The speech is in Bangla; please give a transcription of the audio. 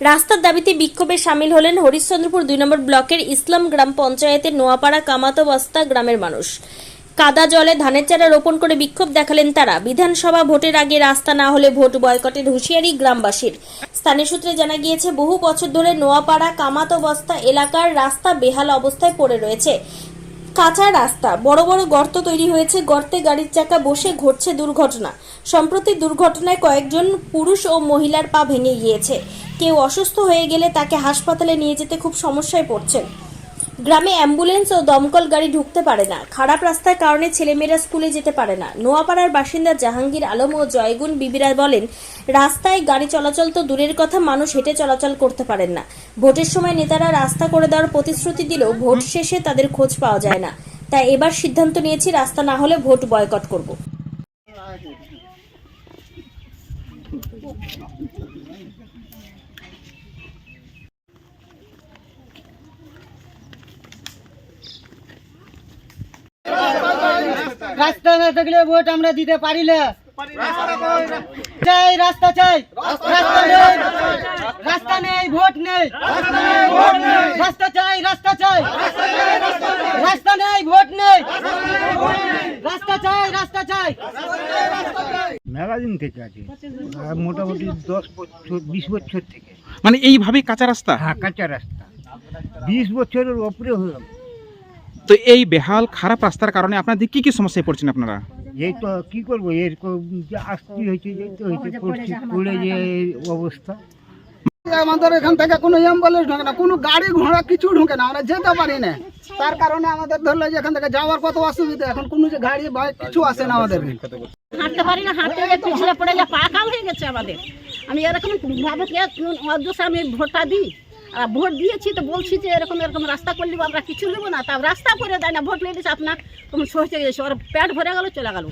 রাস্তার দাবিতে বিক্ষোভে সামিল হলেন হরিশ্চন্দ্রপুর দুই নম্বর ব্লকের ইসলাম গ্রাম পঞ্চায়েতের নোয়াপাড়া কামাতো বস্তা গ্রামের মানুষ। কাদা জলে ধানের চারা রোপণ করে বিক্ষোভ দেখালেন তারা। বিধানসভা ভোটের আগে রাস্তা না হলে ভোট বয়কটের হুঁশিয়ারি গ্রামবাসীর। স্থানীয় সূত্রে জানা গিয়েছে, বহু বছর ধরে নোয়াপাড়া কামাতো বস্তা এলাকার রাস্তা বেহাল অবস্থায় পড়ে রয়েছে। কাঁচা রাস্তা, বড় বড় গর্ত তৈরি হয়েছে, গর্তে গাড়ির চাকা বসে ঘটছে দুর্ঘটনা। সম্প্রতি দুর্ঘটনায় কয়েকজন পুরুষ ও মহিলার পা ভেঙে গিয়েছে। কেউ অসুস্থ হয়ে গেলে তাকে হাসপাতালে নিয়ে যেতে খুব সমস্যায় পড়ছেন। গ্রামে অ্যাম্বুলেন্স ও দমকল গাড়ি ঢুকতে পারে না। খারাপ রাস্তার কারণে ছেলেমেয়েরা স্কুলে যেতে পারে না। নোয়াপাড়ার বাসিন্দা জাহাঙ্গীর আলম ও জয়গুন বিবিরা বলেন রাস্তায় গাড়ি চলাচল তো দূরের কথা মানুষ হেঁটে চলাচল করতে পারেন না। ভোটের সময় নেতারা রাস্তা করে দেওয়ার প্রতিশ্রুতি দিলেও ভোট শেষে তাদের খোঁজ পাওয়া যায় না। তাই এবার সিদ্ধান্ত নিয়েছি রাস্তা না হলে ভোট বয়কট করব। রাস্তা না থাকলে ভোট আমরা দিতে পারি না। চাই, রাস্তা চাই। রাস্তা নেই। রাস্তা নেই, ভোট নেই। রাস্তা চাই রাস্তা চাই। রাস্তা নেই, ভোট নেই। রাস্তা চাই রাস্তা চাই। মেলাদিন থেকে আছে। আর মোটামুটি দশ বছর বিশ বছর থেকে। মানে এইভাবেই কাঁচা রাস্তা? হ্যাঁ কাঁচা রাস্তা। বিশ বছরের ওপরে হলাম তো এই বেহাল খারাপ রাস্তার কারণে আপনাদের কি কি সমস্যায় পড়ছেন আপনারা? এই তো কি করব? এরকম যে আসতে হয়েছে যেতে হয়েছে পড়ছি পড়ে যে অবস্থা। আমাদের এখান থেকে কোনো অ্যাম্বুলেন্স ঢোকে না কোনো গাড়ি ঘোড়া কিছু ঢোকে না আমরা যেতে পারি না। তার কারণে আমাদের ধরলো যে এখান থেকে যাওয়ার কত অসুবিধা এখন কোনো যে গাড়ি বাইক কিছু আসে না আমাদের। হাঁটতে পারি না হাঁটতে গিয়ে পিছলে পড়ে যা পাকা হয়ে গেছে আমাদের। আমি এরকম ভাবে কি অদৃশ্য আমি ভোটটা দিই? আর ভোট দিয়েছি তো বলছি যে এরকম এরকম রাস্তা করলি আমরা কিছু নেব না তা রাস্তা করে দেয় না ভোট নিয়ে দিচ্ছে আপনার তুমি সহজে গেছে ওর পেট ভরে গেল চলে গেল।